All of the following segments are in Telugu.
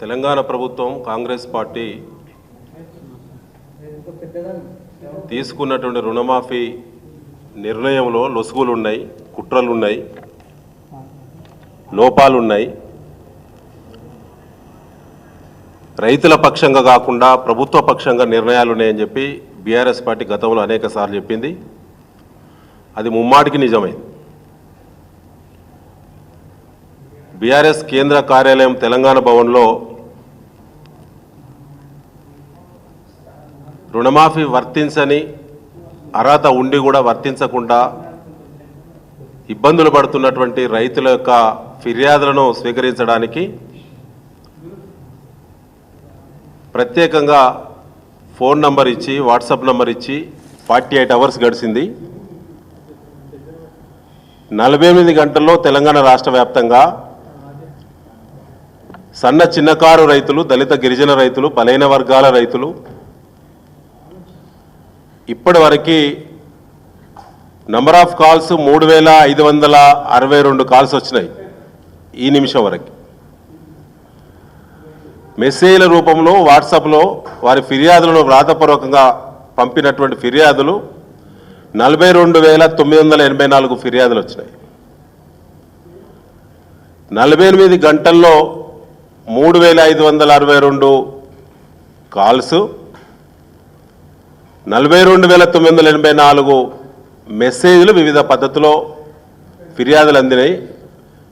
తెలంగాణ ప్రభుత్వం కాంగ్రెస్ పార్టీ తీసుకున్నటువంటి రుణమాఫీ నిర్ణయంలో లొసుగులు ఉన్నాయి కుట్రలు ఉన్నాయి లోపాలు ఉన్నాయి రైతుల పక్షంగా కాకుండా ప్రభుత్వ పక్షంగా నిర్ణయాలు ఉన్నాయని చెప్పి బీఆర్ఎస్ పార్టీ గతంలో అనేక సార్లు చెప్పింది. అది ముమ్మాటికి నిజమైంది. బీఆర్ఎస్ కేంద్ర కార్యాలయం తెలంగాణ భవన్లో రుణమాఫీ వర్తించని అర్హత ఉండి కూడా వర్తించకుండా ఇబ్బందులు పడుతున్నటువంటి రైతుల యొక్క ఫిర్యాదులను స్వీకరించడానికి ప్రత్యేకంగా ఫోన్ నంబర్ ఇచ్చి వాట్సాప్ నంబర్ ఇచ్చి ఫార్టీ ఎయిట్ అవర్స్ గడిచింది. నలభై ఎనిమిది గంటల్లో తెలంగాణ రాష్ట్ర వ్యాప్తంగా సన్న చిన్నకారు రైతులు దళిత గిరిజన రైతులు బలైన వర్గాల రైతులు ఇప్పటి వరకు ఆఫ్ కాల్స్ మూడు వేల ఐదు వందల అరవై రెండు కాల్స్ వచ్చినాయి ఈ నిమిషం వరకు. మెసేజ్ల రూపంలో వాట్సాప్లో వారి ఫిర్యాదులను వ్రాతపూర్వకంగా పంపినటువంటి ఫిర్యాదులు నలభై రెండు వేల తొమ్మిది వందల ఎనభై నాలుగు ఫిర్యాదులు వచ్చినాయి. నలభై ఎనిమిది గంటల్లో మూడు వేల ఐదు వందల అరవై రెండు కాల్సు నలభై రెండు వేల తొమ్మిది వందల ఎనభై నాలుగు మెసేజ్లు వివిధ పద్ధతిలో ఫిర్యాదులు అందినాయి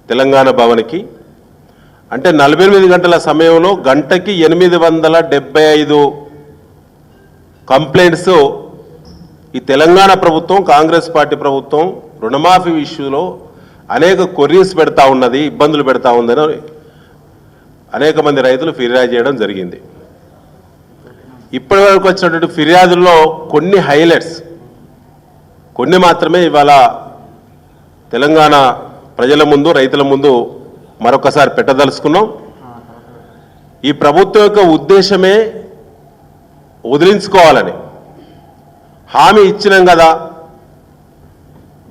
తెలంగాణ భవన్కి. అంటే నలభై ఎనిమిది గంటల సమయంలో గంటకి ఎనిమిది వందల డెబ్బై ఐదు కంప్లైంట్స్ ఈ తెలంగాణ ప్రభుత్వం కాంగ్రెస్ పార్టీ ప్రభుత్వం రుణమాఫీ ఇష్యూలో అనేక కొర్రీస్ పెడతా ఉన్నది ఇబ్బందులు పెడతా ఉందని అనేక మంది రైతులు ఫిర్యాదు చేయడం జరిగింది. ఇప్పటి వరకు వచ్చినటువంటి ఫిర్యాదుల్లో కొన్ని హైలైట్స్ కొన్ని మాత్రమే ఇవాళ తెలంగాణ ప్రజల ముందు రైతుల ముందు మరొకసారి పెట్టదలుచుకున్నాం. ఈ ప్రభుత్వం యొక్క ఉద్దేశమే వదిలించుకోవాలని. హామీ ఇచ్చినాం కదా.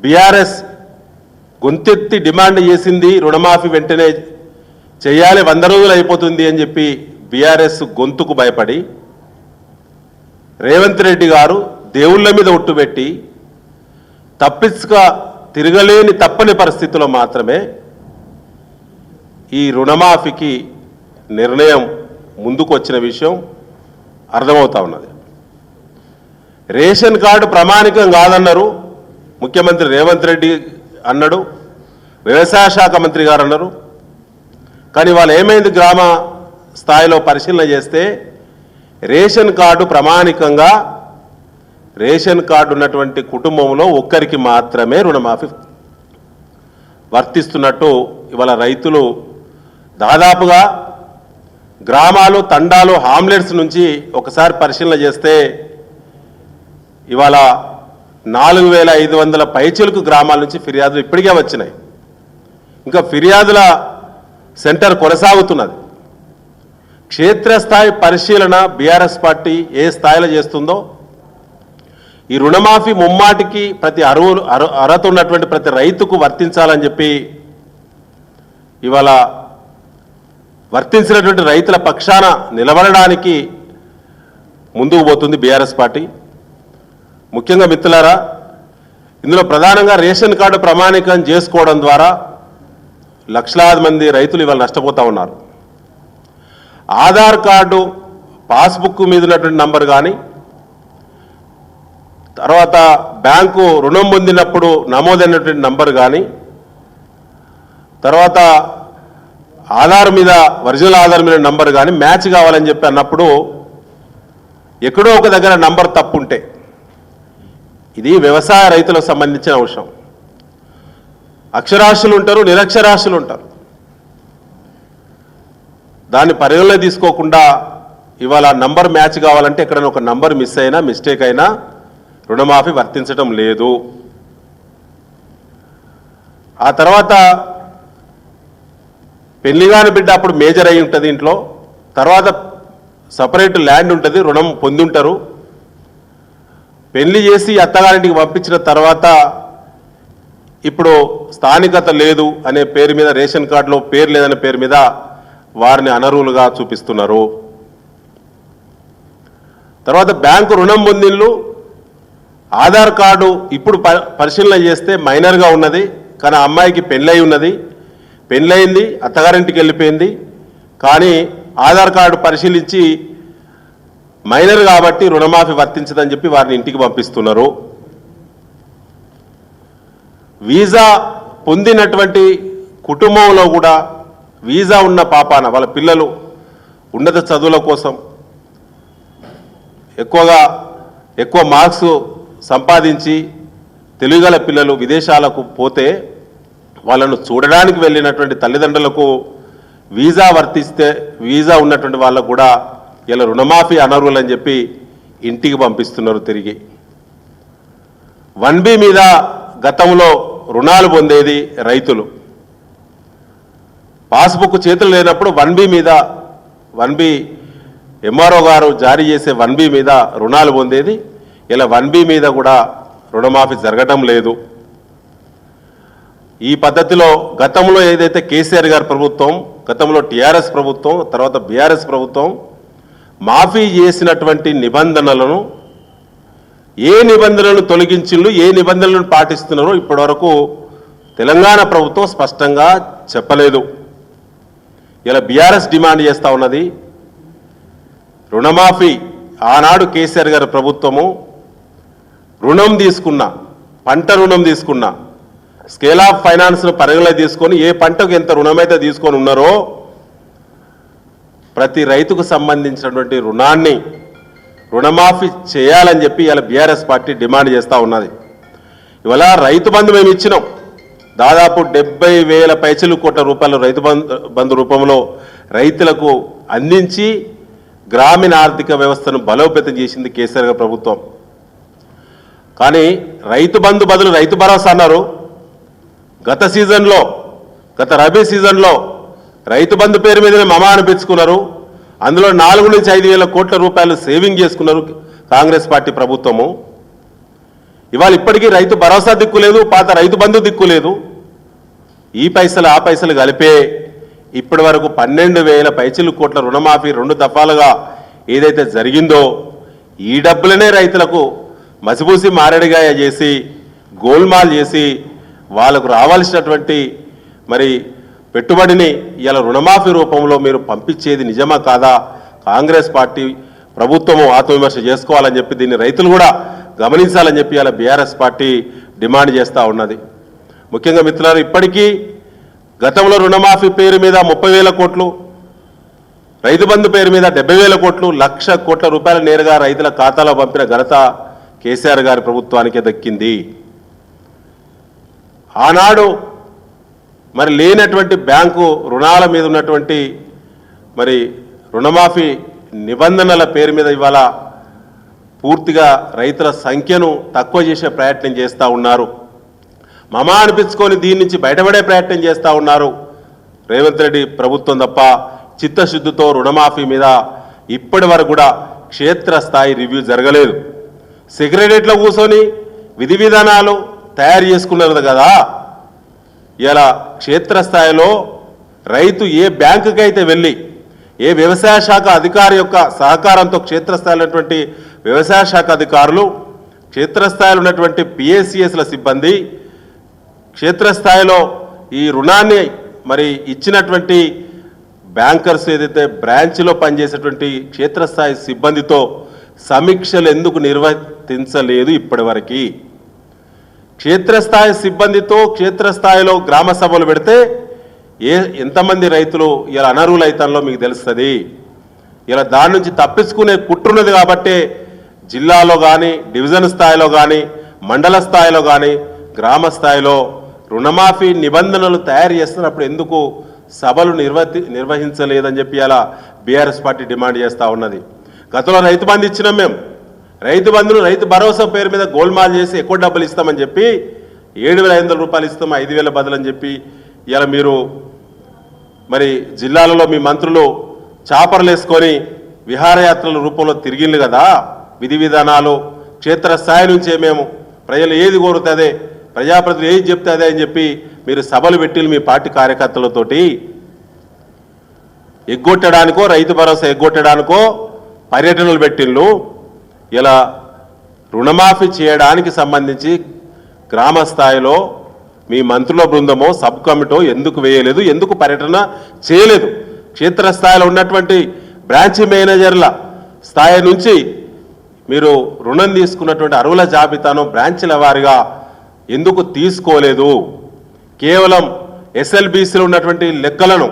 బీఆర్ఎస్ గొంతెత్తి డిమాండ్ చేసింది రుణమాఫీ వెంటనే చేయాలి వంద రోజులు అయిపోతుంది అని చెప్పి బీఆర్ఎస్ గొంతుకు భయపడి రేవంత్ రెడ్డి గారు దేవుళ్ళ మీద ఒట్టుపెట్టి తప్పిస్తుగా తిరగలేని తప్పని పరిస్థితిలో మాత్రమే ఈ రుణమాఫీకి నిర్ణయం ముందుకు వచ్చిన విషయం అర్థమవుతా ఉన్నది. రేషన్ కార్డు ప్రామాణికం కాదన్నారు ముఖ్యమంత్రి రేవంత్ రెడ్డి అన్నాడు వ్యవసాయ శాఖ మంత్రి గారు అన్నారు. కానీ వాళ్ళు ఏమైంది గ్రామ స్థాయిలో పరిశీలన చేస్తే రేషన్ కార్డు ప్రామాణికంగా రేషన్ కార్డు ఉన్నటువంటి కుటుంబంలో ఒక్కరికి మాత్రమే రుణమాఫీ వర్తిస్తున్నట్టు ఇవాళ రైతులు దాదాపుగా గ్రామాలు తండాలు హామ్లెట్స్ నుంచి ఒకసారి పరిశీలన చేస్తే ఇవాళ నాలుగు వేల ఐదు వందల పైచలకు గ్రామాల నుంచి ఫిర్యాదులు ఇప్పటికే వచ్చినాయి. ఇంకా ఫిర్యాదుల సెంటర్ కొనసాగుతున్నది. క్షేత్రస్థాయి పరిశీలన బీఆర్ఎస్ పార్టీ ఏ స్థాయిలో చేస్తుందో ఈ రుణమాఫీ ముమ్మాటికి ప్రతి అరువులు అరు అర్హత ఉన్నటువంటి ప్రతి రైతుకు వర్తించాలని చెప్పి ఇవాళ వర్తించినటువంటి రైతుల పక్షాన నిలబడడానికి ముందుకు పోతుంది బీఆర్ఎస్ పార్టీ. ముఖ్యంగా మిత్రులారా ఇందులో ప్రధానంగా రేషన్ కార్డు ప్రామాణికం చేసుకోవడం ద్వారా లక్షలాది మంది రైతులు ఇవాళ నష్టపోతూ ఉన్నారు. ఆధార్ కార్డు పాస్బుక్ మీద ఉన్నటువంటి నంబర్ కానీ తర్వాత బ్యాంకు రుణం పొందినప్పుడు నమోదైనటువంటి నంబర్ కానీ తర్వాత ఆధార్ మీద ఒరిజినల్ ఆధార్ మీద నంబర్ కానీ మ్యాచ్ కావాలని చెప్పి అన్నప్పుడు ఎక్కడో ఒక దగ్గర నంబర్ తప్పు ఉంటే ఇది వ్యవసాయ రైతులకు సంబంధించిన అంశం. అక్షరాస్యులు ఉంటారు నిరక్షరాస్యులు ఉంటారు. దాన్ని పరిగణలో తీసుకోకుండా ఇవాళ నంబర్ మ్యాచ్ కావాలంటే ఎక్కడైనా ఒక నంబర్ మిస్ అయినా మిస్టేక్ అయినా రుణమాఫీ వర్తించడం లేదు. ఆ తర్వాత పెళ్ళిగాని బిడ్డ అప్పుడు మేజర్ అయి ఉంటుంది ఇంట్లో. తర్వాత సపరేట్ ల్యాండ్ ఉంటుంది రుణం పొంది ఉంటారు పెళ్ళి చేసి అత్తగారింటికి పంపించిన తర్వాత ఇప్పుడు స్థానికత లేదు అనే పేరు మీద రేషన్ కార్డులో పేరు లేదనే పేరు మీద వారిని అనర్హులుగా చూపిస్తున్నారు. తర్వాత బ్యాంకు రుణం పొందిన్లు ఆధార్ కార్డు ఇప్పుడు ప పరిశీలన చేస్తే మైనర్గా ఉన్నది కానీ అమ్మాయికి పెళ్ళై ఉన్నది. పెళ్ళయింది అత్తగారింటికి వెళ్ళిపోయింది. కానీ ఆధార్ కార్డు పరిశీలించి మైనర్ కాబట్టి రుణమాఫీ వర్తించదని చెప్పి వారిని ఇంటికి పంపిస్తున్నారు. వీసా పొందినటువంటి కుటుంబంలో కూడా వీసా ఉన్న పాపాన వాళ్ళ పిల్లలు ఉన్నత చదువుల కోసం ఎక్కువగా ఎక్కువ మార్క్స్ సంపాదించి తెలుగుగల పిల్లలు విదేశాలకు పోతే వాళ్ళను చూడడానికి వెళ్ళినటువంటి తల్లిదండ్రులకు వీసా వర్తిస్తే వీసా ఉన్నటువంటి వాళ్ళకు కూడా ఇలా రుణమాఫీ అనర్హులు అని చెప్పి ఇంటికి పంపిస్తున్నారు తిరిగి. వన్ బి మీద గతంలో రుణాలు పొందేది రైతులు. పాస్బుక్ చేతులు లేనప్పుడు వన్ బి మీద వన్ బి ఎంఆర్ఓ గారు జారీ చేసే వన్ బి మీద రుణాలు పొందేది. ఇలా వన్ బి మీద కూడా రుణమాఫీ జరగటం లేదు. ఈ పద్ధతిలో గతంలో ఏదైతే కేసీఆర్ గారి ప్రభుత్వం గతంలో టీఆర్ఎస్ ప్రభుత్వం తర్వాత బీఆర్ఎస్ ప్రభుత్వం మాఫీ చేసినటువంటి నిబంధనలను ఏ నిబంధనలను తొలగించిండ్రు ఏ నిబంధనలను పాటిస్తున్నారో ఇప్పటివరకు తెలంగాణ ప్రభుత్వం స్పష్టంగా చెప్పలేదు. ఇలా బీఆర్ఎస్ డిమాండ్ చేస్తూ ఉన్నది. రుణమాఫీ ఆనాడు కేసీఆర్ గారి ప్రభుత్వము. రుణం తీసుకున్న పంట రుణం తీసుకున్న స్కేల్ ఆఫ్ ఫైనాన్స్ను పరిగణలో తీసుకొని ఏ పంటకు ఎంత రుణమైతే తీసుకొని ఉన్నారో ప్రతి రైతుకు సంబంధించినటువంటి రుణాన్ని రుణమాఫీ చేయాలని చెప్పి ఇలా బీఆర్ఎస్ పార్టీ డిమాండ్ చేస్తూ ఉన్నది. ఇవాళ రైతు బంధు మేము ఇచ్చినాం. దాదాపు డెబ్బై వేల పైసలు కోట్ల రూపాయలు రైతు బంధు బంధు రూపంలో రైతులకు అందించి గ్రామీణ ఆర్థిక వ్యవస్థను బలోపేతం చేసింది కేసీఆర్ గారి ప్రభుత్వం. కానీ రైతు బంధు బదులు రైతు భరోసా అన్నారు. గత సీజన్లో గత రబీ సీజన్లో రైతు బంధు పేరు మీదనే మమ అనిపించుకున్నారు. అందులో నాలుగు నుంచి ఐదు వేల కోట్ల రూపాయలు సేవింగ్ చేసుకున్నారు కాంగ్రెస్ పార్టీ ప్రభుత్వము. ఇవాళ ఇప్పటికీ రైతు భరోసా దిక్కు లేదు పాత రైతు బంధు దిక్కు లేదు. ఈ పైసలు ఆ పైసలు కలిపే ఇప్పటి వరకు పన్నెండు వేల పైచిలు కోట్ల రుణమాఫీ రెండు దఫాలుగా ఏదైతే జరిగిందో ఈ డబ్బులనే రైతులకు మసిపూసి మారేడుగాయ చేసి గోల్మాల్ చేసి వాళ్ళకు రావాల్సినటువంటి మరి పెట్టుబడిని ఇలా రుణమాఫీ రూపంలో మీరు పంపించేది నిజమా కాదా? కాంగ్రెస్ పార్టీ ప్రభుత్వము ఆత్మవిమర్శ చేసుకోవాలని చెప్పి దీన్ని రైతులు కూడా గమనించాలని చెప్పి ఇలా బీఆర్ఎస్ పార్టీ డిమాండ్ చేస్తూ ఉన్నది. ముఖ్యంగా మిత్రులారు ఇప్పటికీ గతంలో రుణమాఫీ పేరు మీద ముప్పై వేల కోట్లు రైతు బంధు పేరు మీద డెబ్బై వేల కోట్లు లక్ష కోట్ల రూపాయలు నేరుగా రైతుల ఖాతాలో పంపిన ఘనత కేసీఆర్ గారి ప్రభుత్వానికే దక్కింది. ఆనాడు మరి లేనటువంటి బ్యాంకు రుణాల మీద ఉన్నటువంటి మరి రుణమాఫీ నిబంధనల పేరు మీద ఇవాళ పూర్తిగా రైతుల సంఖ్యను తక్కువ చేసే ప్రయత్నం చేస్తూ ఉన్నారు. మమ అనిపించుకొని దీని నుంచి బయటపడే ప్రయత్నం చేస్తూ ఉన్నారు. రేవంత్ రెడ్డి ప్రభుత్వం తప్ప చిత్తశుద్ధితో రుణమాఫీ మీద ఇప్పటి వరకు కూడా క్షేత్రస్థాయి రివ్యూ జరగలేదు. సెక్రటరియట్లో కూర్చొని విధి విధానాలు తయారు చేసుకున్నారు కదా. ఇలా క్షేత్రస్థాయిలో రైతు ఏ బ్యాంకుకైతే వెళ్ళి ఏ వ్యవసాయ శాఖ అధికారి యొక్క సహకారంతో క్షేత్రస్థాయిలో ఉన్నటువంటి వ్యవసాయ శాఖ అధికారులు క్షేత్రస్థాయిలో ఉన్నటువంటి పిఎస్సిఎస్ల సిబ్బంది క్షేత్రస్థాయిలో ఈ రుణాన్ని మరి ఇచ్చినటువంటి బ్యాంకర్స్ ఏదైతే బ్రాంచ్లో పనిచేసేటువంటి క్షేత్రస్థాయి సిబ్బందితో సమీక్షలు ఎందుకు నిర్వర్తించలేదు ఇప్పటివరకు? క్షేత్రస్థాయి సిబ్బందితో క్షేత్రస్థాయిలో గ్రామ సభలు పెడితే ఏ ఎంతమంది రైతులు ఇలా అనర్హులైతంలో మీకు తెలుస్తుంది? ఇలా దాని నుంచి తప్పించుకునే కుట్రున్నది కాబట్టే జిల్లాలో కానీ డివిజన్ స్థాయిలో కానీ మండల స్థాయిలో కానీ గ్రామ స్థాయిలో రుణమాఫీ నిబంధనలు తయారు చేస్తున్నప్పుడు ఎందుకు సభలు నిర్వహి నిర్వహించలేదని చెప్పి అలా బీఆర్ఎస్ పార్టీ డిమాండ్ చేస్తూ ఉన్నది. గతంలో రైతు బంధు ఇచ్చినాం మేము. రైతు బంధును రైతు భరోసా పేరు మీద గోల్మాల్ చేసి ఎక్కువ డబ్బులు ఇస్తామని చెప్పి ఏడు వేల ఐదు వందల రూపాయలు ఇస్తాం ఐదు వేల బదులని చెప్పి ఇలా మీరు మరి జిల్లాలలో మీ మంత్రులు చాపర్లు వేసుకొని విహారయాత్రల రూపంలో తిరిగిండు కదా? విధి విధానాలు క్షేత్రస్థాయి నుంచే మేము ప్రజలు ఏది కోరుతుందే ప్రజాప్రతినిధులు ఏది చెప్తే అదే అని చెప్పి మీరు సభలు పెట్టి మీ పార్టీ కార్యకర్తలతోటి. ఎగ్గొట్టడానికో రైతు భరోసా ఎగ్గొట్టడానికో పర్యటనలు పెట్టిండ్లు ఇలా రుణమాఫీ చేయడానికి సంబంధించి గ్రామ స్థాయిలో మీ మంత్రుల బృందమో సబ్ కమిటో ఎందుకు వేయలేదు ఎందుకు పర్యటన చేయలేదు? క్షేత్రస్థాయిలో ఉన్నటువంటి బ్రాంచ్ మేనేజర్ల స్థాయి నుంచి మీరు రుణం తీసుకున్నటువంటి అరువుల జాబితాను బ్రాంచ్ల వారిగా ఎందుకు తీసుకోలేదు? కేవలం ఎస్ఎల్బీసీలో ఉన్నటువంటి లెక్కలను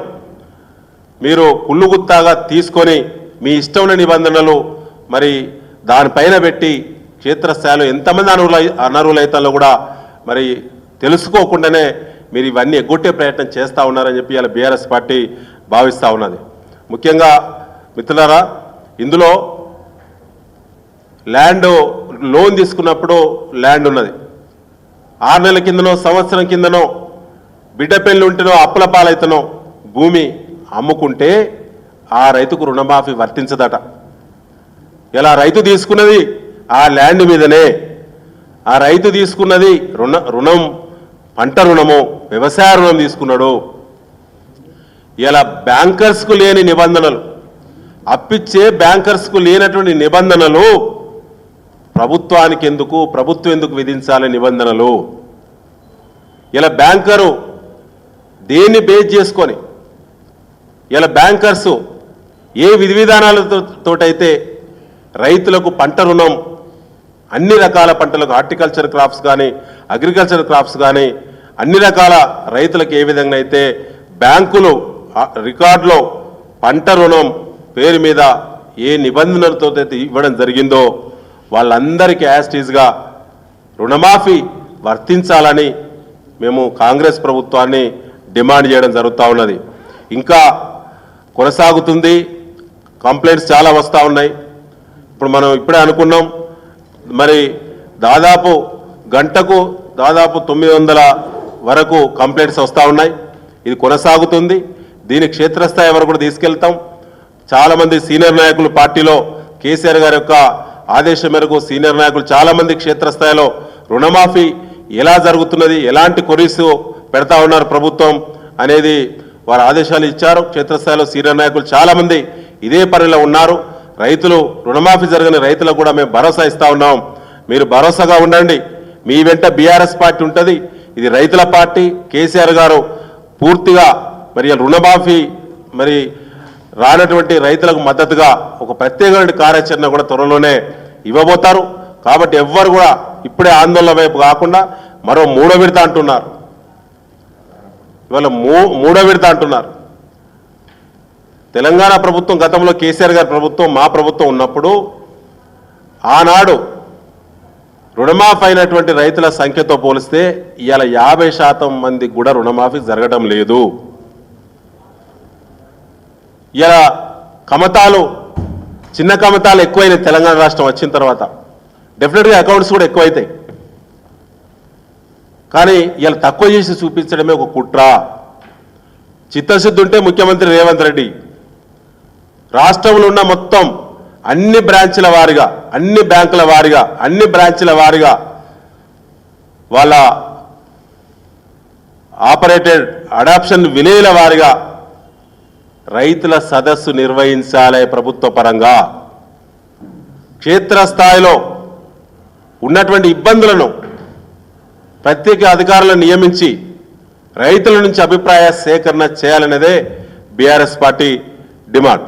మీరు కుళ్ళుగుత్తాగా తీసుకొని మీ ఇష్టమైన నిబంధనలు మరి దానిపైన పెట్టి క్షేత్రస్థాయిలో ఎంతమంది అనర్హుల అనర్హులైతాలో కూడా మరి తెలుసుకోకుండానే మీరు ఇవన్నీ ఎగ్గొట్టే ప్రయత్నం చేస్తూ ఉన్నారని చెప్పి ఇలా బీఆర్ఎస్ పార్టీ భావిస్తూ ఉన్నది. ముఖ్యంగా మిత్రులారా ఇందులో ల్యాండ్ లోన్ తీసుకున్నప్పుడు ల్యాండ్ ఉన్నది. ఆరు నెలల కిందనో సంవత్సరం కిందనో బిడ్డ పెళ్ళి ఉంటేనో అప్పుల పాలైతేనో భూమి అమ్ముకుంటే ఆ రైతుకు రుణమాఫీ వర్తించదట. ఇలా రైతు తీసుకున్నది ఆ ల్యాండ్ మీదనే. ఆ రైతు తీసుకున్నది రుణ రుణం పంట రుణమో వ్యవసాయ రుణం తీసుకున్నాడు. ఇలా బ్యాంకర్స్కు లేని నిబంధనలు అప్పిచ్చే బ్యాంకర్స్కు లేనటువంటి నిబంధనలు ప్రభుత్వానికి ఎందుకు ప్రభుత్వం ఎందుకు విధించాలి నిబంధనలు? ఇలా బ్యాంకరు దేన్ని బేస్ చేసుకొని ఇలా బ్యాంకర్స్ ఏ విధి విధానాలతో తోటైతే రైతులకు పంట రుణం అన్ని రకాల పంటలకు హార్టికల్చర్ క్రాప్స్ కానీ అగ్రికల్చర్ క్రాప్స్ కానీ అన్ని రకాల రైతులకు ఏ విధంగా అయితే బ్యాంకులు రికార్డులో పంట రుణం పేరు మీద ఏ నిబంధనలతో అయితే ఇవ్వడం జరిగిందో వాళ్ళందరికీ యాస్టీజ్గా రుణమాఫీ వర్తించాలని మేము కాంగ్రెస్ ప్రభుత్వాన్ని డిమాండ్ చేయడం జరుగుతూ ఉన్నది. ఇంకా కొనసాగుతుంది. కంప్లైంట్స్ చాలా వస్తూ ఉన్నాయి. ఇప్పుడు మనం ఇప్పుడే అనుకున్నాం మరి దాదాపు గంటకు దాదాపు తొమ్మిది వందల వరకు కంప్లైంట్స్ వస్తూ ఉన్నాయి. ఇది కొనసాగుతుంది. దీని క్షేత్రస్థాయి వరకు కూడా తీసుకెళ్తాం. చాలామంది సీనియర్ నాయకులు పార్టీలో కేసీఆర్ గారి యొక్క ఆదేశం మేరకు సీనియర్ నాయకులు చాలామంది క్షేత్రస్థాయిలో రుణమాఫీ ఎలా జరుగుతున్నది ఎలాంటి కొరీస్ పెడతా ఉన్నారు ప్రభుత్వం అనేది వారు ఆదేశాలు ఇచ్చారు. క్షేత్రస్థాయిలో సీనియర్ నాయకులు చాలామంది ఇదే పనిలో ఉన్నారు. రైతులు రుణమాఫీ జరగని రైతులకు కూడా మేము భరోసా ఇస్తా ఉన్నాం. మీరు భరోసాగా ఉండండి. మీ వెంట బీఆర్ఎస్ పార్టీ ఉంటుంది. ఇది రైతుల పార్టీ. కేసీఆర్ గారు పూర్తిగా మరి రుణమాఫీ మరి రానటువంటి రైతులకు మద్దతుగా ఒక ప్రత్యేకమైన కార్యాచరణ కూడా త్వరలోనే ఇవ్వబోతారు. కాబట్టి ఎవ్వరు కూడా ఇప్పుడే ఆందోళన వైపు కాకుండా మరో మూడో విడత అంటున్నారు. ఇవాళ మూ మూడో విడత అంటున్నారు. తెలంగాణ ప్రభుత్వం గతంలో కేసీఆర్ గారి ప్రభుత్వం మా ప్రభుత్వం ఉన్నప్పుడు ఆనాడు రుణమాఫీ అయినటువంటి రైతుల సంఖ్యతో పోలిస్తే ఇవాళ యాభై శాతం మంది కూడా రుణమాఫీ జరగడం లేదు. ఇలా కమతాలు చిన్న కమతాలు ఎక్కువైనాయి తెలంగాణ రాష్ట్రం వచ్చిన తర్వాత. డెఫినెట్గా అకౌంట్స్ కూడా ఎక్కువైతాయి. కానీ ఇలా తక్కువ చేసి చూపించడమే ఒక కుట్ర. చిత్తశుద్ధి ఉంటే ముఖ్యమంత్రి రేవంత్ రెడ్డి రాష్ట్రంలో ఉన్న మొత్తం అన్ని బ్రాంచ్ల వారిగా అన్ని బ్యాంకుల వారిగా అన్ని బ్రాంచ్ల వారిగా వాళ్ళ ఆపరేటెడ్ అడాప్షన్ విలేల వారిగా రైతుల సదస్సు నిర్వహించాలే ప్రభుత్వ పరంగా. క్షేత్రస్థాయిలో ఉన్నటువంటి ఇబ్బందులను ప్రత్యేక అధికారులను నియమించి రైతుల నుంచి అభిప్రాయ సేకరణ చేయాలనేదే బీఆర్ఎస్ పార్టీ డిమాండ్.